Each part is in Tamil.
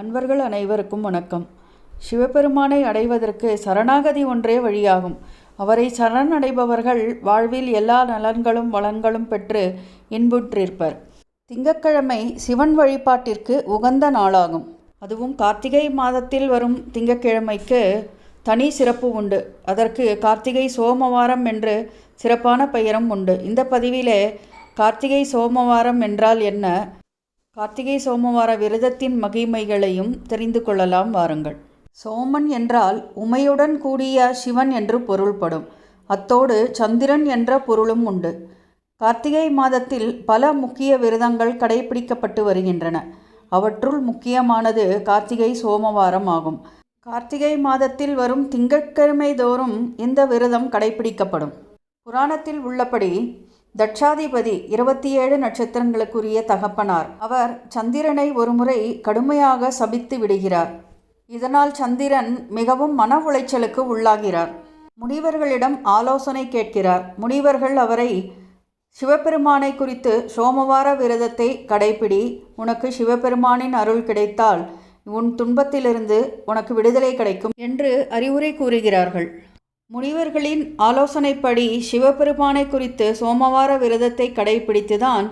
அன்பர்கள் அனைவருக்கும் வணக்கம். சிவபெருமானை அடைவதற்கு சரணாகதி ஒன்றே வழியாகும். அவரை சரணடைபவர்கள் வாழ்வில் எல்லா நலன்களும் வளங்களும் பெற்று இன்புற்றிருப்பர். திங்கட்கிழமை சிவன் வழிபாட்டிற்கு உகந்த நாளாகும். அதுவும் கார்த்திகை மாதத்தில் வரும் திங்கட்கிழமைக்கு தனி சிறப்பு உண்டு. அதற்கு கார்த்திகை சோமவாரம் என்று சிறப்பான பெயரும் உண்டு. இந்த பதிவிலே கார்த்திகை சோமவாரம் என்றால் என்ன? கார்த்திகை சோமவார விரதத்தின் மகிமைகளையும் தெரிந்து கொள்ளலாம் வாருங்கள். சோமன் என்றால் உமையுடன் கூடிய சிவன் என்று பொருள்படும். அத்தோடு சந்திரன் என்ற பொருளும் உண்டு. கார்த்திகை மாதத்தில் பல முக்கிய விரதங்கள் கடைபிடிக்கப்பட்டு வருகின்றன. அவற்றுள் முக்கியமானது கார்த்திகை சோமவாரம் ஆகும். கார்த்திகை மாதத்தில் வரும் திங்கட்கிழமை தோறும் இந்த விரதம் கடைபிடிக்கப்படும். புராணத்தில் உள்ளபடி தட்சாதிபதி இருபத்தி ஏழு நட்சத்திரங்களுக்குரிய தகப்பனார். அவர் சந்திரனை ஒருமுறை கடுமையாக சபித்து விடுகிறார். இதனால் சந்திரன் மிகவும் மன உளைச்சலுக்கு உள்ளாகிறார். முனிவர்களிடம் ஆலோசனை கேட்கிறார். முனிவர்கள் அவரை சிவபெருமானை குறித்து சோமவார விரதத்தை கடைபிடி உனக்கு சிவபெருமானின் அருள் கிடைத்தால் உன் துன்பத்திலிருந்து உனக்கு விடுதலை கிடைக்கும் என்று அறிவுரை கூறுகிறார்கள். முனிவர்களின் ஆலோசனைப்படி சிவபெருமானை குறித்து சோமவார விரதத்தை கடைபிடித்துதான்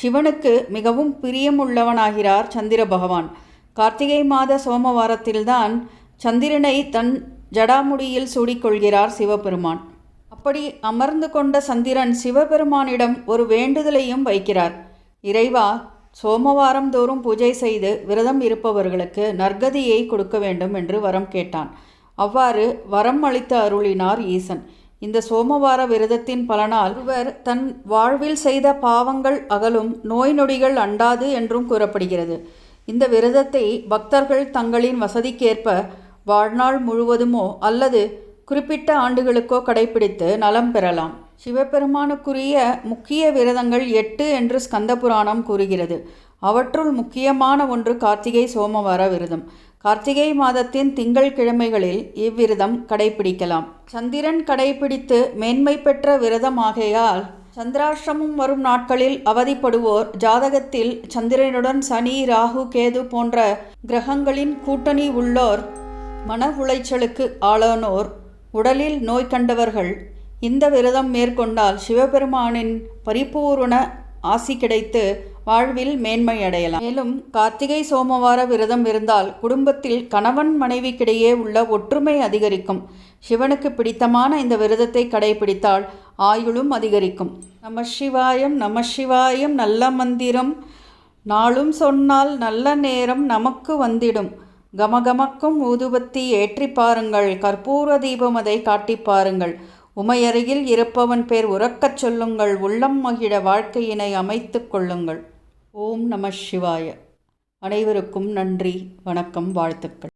சிவனுக்கு மிகவும் பிரியமுள்ளவனாகிறார் சந்திர பகவான் கார்த்திகை மாத சோமவாரத்தில்தான் சந்திரனை தன் ஜடாமுடியில் சூடிக்கொள்கிறார் சிவபெருமான். அப்படி அமர்ந்து கொண்ட சந்திரன் சிவபெருமானிடம் ஒரு வேண்டுதலையும் வைக்கிறார். இறைவா சோமவாரம் தோறும் பூஜை செய்து விரதம் இருப்பவர்களுக்கு நற்கதியை கொடுக்க வேண்டும் என்று வரம் கேட்டான். அவ்வாறு வரம் அளித்து அருளினார் ஈசன். இந்த சோமவார விரதத்தின் பலனால் ஒருவர் தன் வாழ்வில் செய்த பாவங்கள் அகலும் நோய் நொடிகள் அண்டாது என்றும் கூறப்படுகிறது. இந்த விரதத்தை பக்தர்கள் தங்களின் வசதிக்கேற்ப வாழ்நாள் முழுவதுமோ அல்லது குறிப்பிட்ட ஆண்டுகளுக்கோ கடைபிடித்து நலம் பெறலாம். சிவபெருமானுக்குரிய முக்கிய விரதங்கள் எட்டு என்று ஸ்கந்த புராணம் கூறுகிறது. அவற்றுள் முக்கியமான ஒன்று கார்த்திகை சோமவார விரதம். கார்த்திகை மாதத்தின் திங்கள் கிழமைகளில் இவ்விரதம் கடைபிடிக்கலாம். சந்திரன் கடைபிடித்து மேன்மை பெற்ற விரதமாகையால் சந்திராஷ்டிரமம் வரும் நாட்களில் அவதிப்படுவோர் ஜாதகத்தில் சந்திரனுடன் சனி ராகு கேது போன்ற கிரகங்களின் கூட்டணி உள்ளோர் மன உளைச்சலுக்கு ஆளானோர் உடலில் நோய் கண்டவர்கள் இந்த விரதம் மேற்கொண்டால் சிவபெருமானின் பரிபூரண ஆசி கிடைத்து வாழ்வில் மேன்மை அடையலாம். மேலும் கார்த்திகை சோமவார விரதம் இருந்தால் குடும்பத்தில் கணவன் மனைவிக்கிடையே உள்ள ஒற்றுமை அதிகரிக்கும். சிவனுக்கு பிடித்தமான இந்த விரதத்தை கடைபிடித்தால் ஆயுளும் அதிகரிக்கும். நம சிவாயம் நம சிவாயம் நல்ல மந்திரம். நாளும் சொன்னால் நல்ல நேரம் நமக்கு வந்திடும். கமகமக்கும் ஊதுபத்தி ஏற்றி பாருங்கள். கற்பூர தீபம் அதை காட்டிப் பாருங்கள். உமையருகில் இருப்பவன் பேர் உறக்கச் சொல்லுங்கள். உள்ளம் மகிழ வாழ்க்கையினை அமைத்து கொள்ளுங்கள். ஓம் நம சிவாய. அனைவருக்கும் நன்றி வணக்கம் வாழ்த்துக்கள்.